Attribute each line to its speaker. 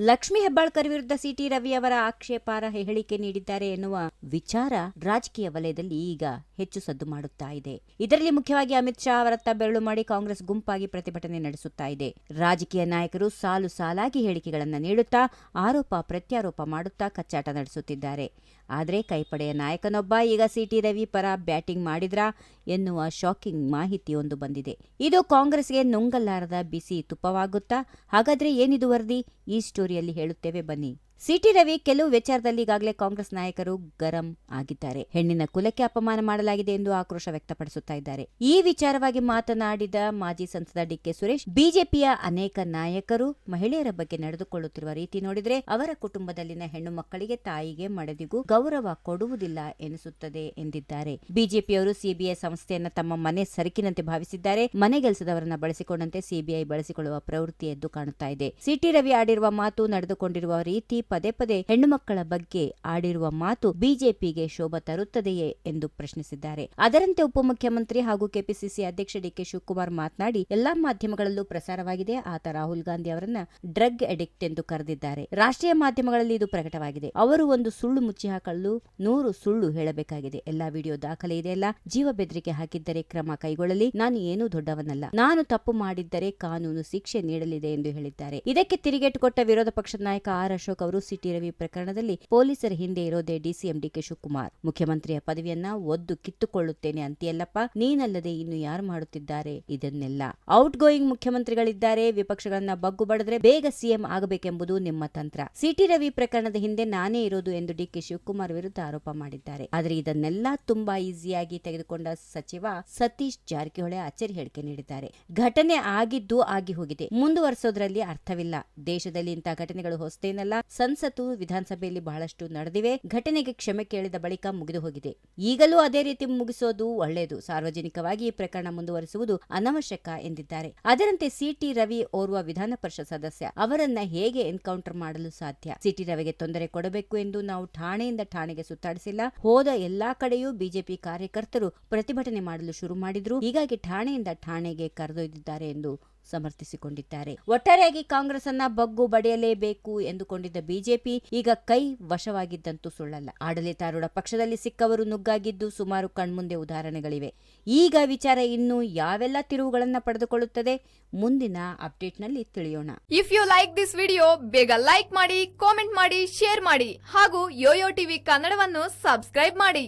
Speaker 1: ಲಕ್ಷ್ಮೀ ಹೆಬ್ಬಾಳ್ಕರ್ ವಿರುದ್ಧ ಸಿಟಿ ರವಿ ಅವರ ಆಕ್ಷೇಪಾರ್ಹ ಹೇಳಿಕೆ ನೀಡಿದ್ದಾರೆ ಎನ್ನುವ ವಿಚಾರ ರಾಜಕೀಯ ವಲಯದಲ್ಲಿ ಈಗ ಹೆಚ್ಚು ಸದ್ದು ಮಾಡುತ್ತಾ ಇದೆ. ಇದರಲ್ಲಿ ಮುಖ್ಯವಾಗಿ ಅಮಿತ್ ಶಾ ಅವರತ್ತ ಬೆರಳು ಮಾಡಿ ಕಾಂಗ್ರೆಸ್ ಗುಂಪಾಗಿ ಪ್ರತಿಭಟನೆ ನಡೆಸುತ್ತಾ ಇದೆ. ರಾಜಕೀಯ ನಾಯಕರು ಸಾಲು ಸಾಲಾಗಿ ಹೇಳಿಕೆಗಳನ್ನು ನೀಡುತ್ತಾ, ಆರೋಪ ಪ್ರತ್ಯಾರೋಪ ಮಾಡುತ್ತಾ ಕಚ್ಚಾಟ ನಡೆಸುತ್ತಿದ್ದಾರೆ. ಆದರೆ ಕೈಪಡೆಯ ನಾಯಕನೊಬ್ಬ ಈಗ ಸಿಟಿ ರವಿ ಪರ ಬ್ಯಾಟಿಂಗ್ ಮಾಡಿದ್ರಾ ಎನ್ನುವ ಶಾಕಿಂಗ್ ಮಾಹಿತಿಯೊಂದು ಬಂದಿದೆ. ಇದು ಕಾಂಗ್ರೆಸ್ಗೆ ನುಂಗಲಾರದ ಬಿಸಿ ತುಪ್ಪವಾಗುತ್ತಾ? ಹಾಗಾದ್ರೆ ಏನಿದು ವರದಿ? ಈ ಸ್ಟೋರಿಯಲ್ಲಿ ಹೇಳುತ್ತೇವೆ ಬನ್ನಿ. ಸಿಟಿ ರವಿ ಕೆಲವು ವಿಚಾರದಲ್ಲಿ ಈಗಾಗಲೇ ಕಾಂಗ್ರೆಸ್ ನಾಯಕರು ಗರಂ ಆಗಿದ್ದಾರೆ. ಹೆಣ್ಣಿನ ಕುಲಕ್ಕೆ ಅಪಮಾನ ಮಾಡಲಾಗಿದೆ ಎಂದು ಆಕ್ರೋಶ ವ್ಯಕ್ತಪಡಿಸುತ್ತಾ ಇದ್ದಾರೆ. ಈ ವಿಚಾರವಾಗಿ ಮಾತನಾಡಿದ ಮಾಜಿ ಸಂಸದ ಡಿಕೆ ಸುರೇಶ್, ಬಿಜೆಪಿಯ ಅನೇಕ ನಾಯಕರು ಮಹಿಳೆಯರ ಬಗ್ಗೆ ನಡೆದುಕೊಳ್ಳುತ್ತಿರುವ ರೀತಿ ನೋಡಿದರೆ ಅವರ ಕುಟುಂಬದಲ್ಲಿನ ಹೆಣ್ಣು ಮಕ್ಕಳಿಗೆ ತಾಯಿಗೆ ಮಡದಿಗೂ ಗೌರವ ಕೊಡುವುದಿಲ್ಲ ಎನಿಸುತ್ತದೆ ಎಂದಿದ್ದಾರೆ. ಬಿಜೆಪಿಯವರು ಸಿಬಿಐ ಸಂಸ್ಥೆಯನ್ನ ತಮ್ಮ ಮನೆ ಸರಕಿನಂತೆ ಭಾವಿಸಿದ್ದಾರೆ. ಮನೆಗೆಲಸದವರನ್ನ ಬಳಸಿಕೊಂಡಂತೆ ಸಿಬಿಐ ಬಳಸಿಕೊಳ್ಳುವ ಪ್ರವೃತ್ತಿ ಎದ್ದು ಕಾಣುತ್ತಾ ಇದೆ. ಸಿಟಿ ರವಿ ಆಡಿರುವ ಮಾತು ನಡೆದುಕೊಂಡಿರುವ ರೀತಿ ಪದೇ ಪದೇ ಹೆಣ್ಣು ಮಕ್ಕಳ ಬಗ್ಗೆ ಆಡಿರುವ ಮಾತು ಬಿಜೆಪಿಗೆ ಶೋಭ ತರುತ್ತದೆಯೇ ಎಂದು ಪ್ರಶ್ನಿಸಿದ್ದಾರೆ. ಅದರಂತೆ ಉಪಮುಖ್ಯಮಂತ್ರಿ ಹಾಗೂ ಕೆಪಿಸಿಸಿ ಅಧ್ಯಕ್ಷ ಡಿಕೆ ಶಿವಕುಮಾರ್ ಮಾತನಾಡಿ, ಎಲ್ಲಾ ಮಾಧ್ಯಮಗಳಲ್ಲೂ ಪ್ರಸಾರವಾಗಿದೆ. ಆತ ರಾಹುಲ್ ಗಾಂಧಿ ಅವರನ್ನ ಡ್ರಗ್ ಅಡಿಕ್ಟ್ ಎಂದು ಕರೆದಿದ್ದಾರೆ. ರಾಷ್ಟ್ರೀಯ ಮಾಧ್ಯಮಗಳಲ್ಲಿ ಇದು ಪ್ರಕಟವಾಗಿದೆ. ಅವರು ಒಂದು ಸುಳ್ಳು ಮುಚ್ಚಿ ಹಾಕಲು ನೂರು ಸುಳ್ಳು ಹೇಳಬೇಕಾಗಿದೆ. ಎಲ್ಲಾ ವಿಡಿಯೋ ದಾಖಲೆ ಇದೆಯಲ್ಲ ಜೀವ ಬೆದರಿಕೆ ಹಾಕಿದ್ದರೆ ಕ್ರಮ ಕೈಗೊಳ್ಳಲಿ. ನಾನು ಏನೂ ದೊಡ್ಡವನಲ್ಲ. ನಾನು ತಪ್ಪು ಮಾಡಿದ್ದರೆ ಕಾನೂನು ಶಿಕ್ಷೆ ನೀಡಲಿದೆ ಎಂದು ಹೇಳಿದ್ದಾರೆ. ಇದಕ್ಕೆ ತಿರುಗೇಟು ಕೊಟ್ಟ ವಿರೋಧ ಪಕ್ಷದ ನಾಯಕ ಆರ್ ಅಶೋಕ್ ಅವರು ಸಿಟಿ ರವಿ ಪ್ರಕರಣದಲ್ಲಿ ಪೊಲೀಸರ ಹಿಂದೆ ಇರೋದೇ ಡಿಸಿಎಂ ಡಿಕೆ ಶಿವಕುಮಾರ್. ಮುಖ್ಯಮಂತ್ರಿಯ ಪದವಿಯನ್ನ ಒದ್ದು ಕಿತ್ತುಕೊಳ್ಳುತ್ತೇನೆ ಅಂತೀಯಲ್ಲಪ್ಪ. ನೀನಲ್ಲದೆ ಇನ್ನು ಯಾರು ಮಾಡುತ್ತಿದ್ದಾರೆ? ಇದನ್ನೆಲ್ಲ ಔಟ್ ಗೋಯಿಂಗ್ ಮುಖ್ಯಮಂತ್ರಿಗಳಿದ್ದಾರೆ. ವಿಪಕ್ಷಗಳನ್ನ ಬಗ್ಗು ಬಡದ್ರೆ ಬೇಗ ಸಿಎಂ ಆಗಬೇಕೆಂಬುದು ನಿಮ್ಮ ತಂತ್ರ. ಸಿಟಿ ರವಿ ಪ್ರಕರಣದ ಹಿಂದೆ ನಾನೇ ಇರೋದು ಎಂದು ಡಿಕೆ ಶಿವಕುಮಾರ್ ವಿರುದ್ಧ ಆರೋಪ ಮಾಡಿದ್ದಾರೆ. ಆದರೆ ಇದನ್ನೆಲ್ಲ ತುಂಬಾ ಈಸಿಯಾಗಿ ತೆಗೆದುಕೊಂಡ ಸಚಿವ ಸತೀಶ್ ಜಾರಕಿಹೊಳಿ ಅಚ್ಚರಿ ಹೇಳಿಕೆ ನೀಡಿದ್ದಾರೆ. ಘಟನೆ ಆಗಿದ್ದು ಆಗಿ ಹೋಗಿದೆ. ಮುಂದುವರಿಸೋದ್ರಲ್ಲಿ ಅರ್ಥವಿಲ್ಲ. ದೇಶದಲ್ಲಿ ಇಂತಹ ಘಟನೆಗಳು ಹೊಸತೇನಲ್ಲ ಸಂಸತ್ತು ವಿಧಾನಸಭೆಯಲ್ಲಿ ಬಹಳಷ್ಟು ನಡೆದಿವೆ. ಘಟನೆಗೆ ಕ್ಷಮೆ ಕೇಳಿದ ಬಳಿಕ ಮುಗಿದು ಹೋಗಿದೆ. ಈಗಲೂ ಅದೇ ರೀತಿ ಮುಗಿಸೋದು ಒಳ್ಳೆಯದು. ಸಾರ್ವಜನಿಕವಾಗಿ ಈ ಪ್ರಕರಣ ಮುಂದುವರಿಸುವುದು ಅನವಶ್ಯಕ ಎಂದಿದ್ದಾರೆ. ಅದರಂತೆ ಸಿಟಿ ರವಿ ಓರ್ವ ವಿಧಾನ ಪರಿಷತ್ ಸದಸ್ಯ. ಅವರನ್ನ ಹೇಗೆ ಎನ್ಕೌಂಟರ್ ಮಾಡಲು ಸಾಧ್ಯ? ಸಿಟಿ ರವಿಗೆ ತೊಂದರೆ ಕೊಡಬೇಕು ಎಂದು ನಾವು ಠಾಣೆಯಿಂದ ಠಾಣೆಗೆ ಸುತ್ತಾಡಿಸಿಲ್ಲ. ಹೋದ ಎಲ್ಲಾ ಕಡೆಯೂ ಬಿಜೆಪಿ ಕಾರ್ಯಕರ್ತರು ಪ್ರತಿಭಟನೆ ಮಾಡಲು ಶುರು ಮಾಡಿದ್ರು. ಹೀಗಾಗಿ ಠಾಣೆಯಿಂದ ಠಾಣೆಗೆ ಕರೆದೊಯ್ದಿದ್ದಾರೆ ಎಂದು ಸಮರ್ಥಿಸಿಕೊಂಡಿದ್ದಾರೆ. ಒಟ್ಟಾರೆಯಾಗಿ ಕಾಂಗ್ರೆಸ್ ಅನ್ನ ಬಗ್ಗು ಬಡಿಯಲೇಬೇಕು ಎಂದುಕೊಂಡಿದ್ದ ಬಿಜೆಪಿ ಈಗ ಕೈ ವಶವಾಗಿದ್ದಂತೂ ಸುಳ್ಳಲ್ಲ. ಆಡಳಿತಾರೂಢ ಪಕ್ಷದಲ್ಲಿ ಸಿಕ್ಕವರು ನುಗ್ಗಾಗಿದ್ದು ಸುಮಾರು ಕಣ್ಮುಂದೆ ಉದಾಹರಣೆಗಳಿವೆ. ಈಗ ವಿಚಾರ ಇನ್ನು ಯಾವೆಲ್ಲ ತಿರುವುಗಳನ್ನ ಪಡೆದುಕೊಳ್ಳುತ್ತದೆ ಮುಂದಿನ ಅಪ್ಡೇಟ್ನಲ್ಲಿ ತಿಳಿಯೋಣ.
Speaker 2: If you like this video ಬೇಗ ಲೈಕ್ ಮಾಡಿ ಕಾಮೆಂಟ್ ಮಾಡಿ ಶೇರ್ ಮಾಡಿ ಹಾಗೂ ಯೋಯೋ ಟಿವಿ ಕನ್ನಡವನ್ನು ಸಬ್ಸ್ಕ್ರೈಬ್ ಮಾಡಿ.